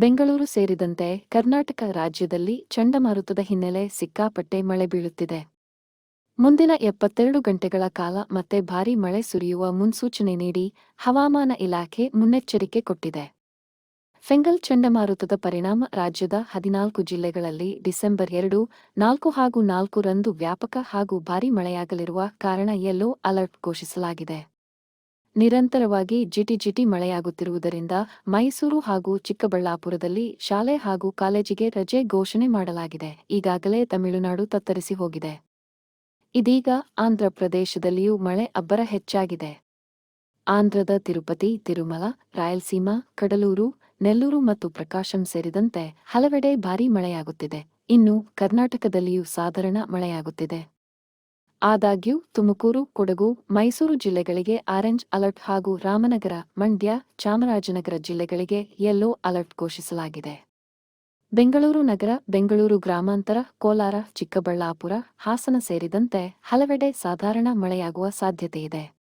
ಬೆಂಗಳೂರು ಸೇರಿದಂತೆ ಕರ್ನಾಟಕ ರಾಜ್ಯದಲ್ಲಿ ಚಂಡಮಾರುತದ ಹಿನ್ನೆಲೆ ಸಿಕ್ಕಾಪಟ್ಟೆ ಮಳೆ ಬೀಳುತ್ತಿದೆ. ಮುಂದಿನ ಎಪ್ಪತ್ತೆರಡು ಗಂಟೆಗಳ ಕಾಲ ಮತ್ತೆ ಭಾರೀ ಮಳೆ ಸುರಿಯುವ ಮುನ್ಸೂಚನೆ ನೀಡಿ ಹವಾಮಾನ ಇಲಾಖೆ ಮುನ್ನೆಚ್ಚರಿಕೆ ಕೊಟ್ಟಿದೆ. ಫೆಂಗಲ್ ಚಂಡಮಾರುತದ ಪರಿಣಾಮ ರಾಜ್ಯದ ಹದಿನಾಲ್ಕು ಜಿಲ್ಲೆಗಳಲ್ಲಿ ಡಿಸೆಂಬರ್ ಎರಡು, ನಾಲ್ಕು ಹಾಗೂ ನಾಲ್ಕು ರಂದು ವ್ಯಾಪಕ ಹಾಗೂ ಭಾರೀ ಮಳೆಯಾಗಲಿರುವ ಕಾರಣ ಯೆಲ್ಲೋ ಅಲರ್ಟ್ ಘೋಷಿಸಲಾಗಿದೆ. ನಿರಂತರವಾಗಿ ಜಿಟಿಜಿಟಿ ಮಳೆಯಾಗುತ್ತಿರುವುದರಿಂದ ಮೈಸೂರು ಹಾಗೂ ಚಿಕ್ಕಬಳ್ಳಾಪುರದಲ್ಲಿ ಶಾಲೆ ಹಾಗೂ ಕಾಲೇಜಿಗೆ ರಜೆ ಘೋಷಣೆ ಮಾಡಲಾಗಿದೆ. ಈಗಾಗಲೇ ತಮಿಳುನಾಡು ತತ್ತರಿಸಿ ಹೋಗಿದೆ. ಇದೀಗ ಆಂಧ್ರ ಪ್ರದೇಶದಲ್ಲಿಯೂ ಮಳೆ ಅಬ್ಬರ ಹೆಚ್ಚಾಗಿದೆ. ಆಂಧ್ರದ ತಿರುಪತಿ, ತಿರುಮಲ, ರಾಯಲಸೀಮಾ, ಕಡಲೂರು, ನೆಲ್ಲೂರು ಮತ್ತು ಪ್ರಕಾಶಂ ಸೇರಿದಂತೆ ಹಲವೆಡೆ ಭಾರೀ ಮಳೆಯಾಗುತ್ತಿದೆ. ಇನ್ನು ಕರ್ನಾಟಕದಲ್ಲಿಯೂ ಸಾಧಾರಣ ಮಳೆಯಾಗುತ್ತಿದೆ. ಆದಾಗ್ಯೂ, ತುಮಕೂರು, ಕೊಡಗು, ಮೈಸೂರು ಜಿಲ್ಲೆಗಳಿಗೆ ಆರೆಂಜ್ ಅಲರ್ಟ್ ಹಾಗೂ ರಾಮನಗರ, ಮಂಡ್ಯ, ಚಾಮರಾಜನಗರ ಜಿಲ್ಲೆಗಳಿಗೆ ಯೆಲ್ಲೋ ಅಲರ್ಟ್ ಘೋಷಿಸಲಾಗಿದೆ. ಬೆಂಗಳೂರು ನಗರ, ಬೆಂಗಳೂರು ಗ್ರಾಮಾಂತರ, ಕೋಲಾರ, ಚಿಕ್ಕಬಳ್ಳಾಪುರ, ಹಾಸನ ಸೇರಿದಂತೆ ಹಲವೆಡೆ ಸಾಧಾರಣ ಮಳೆಯಾಗುವ ಸಾಧ್ಯತೆಯಿದೆ.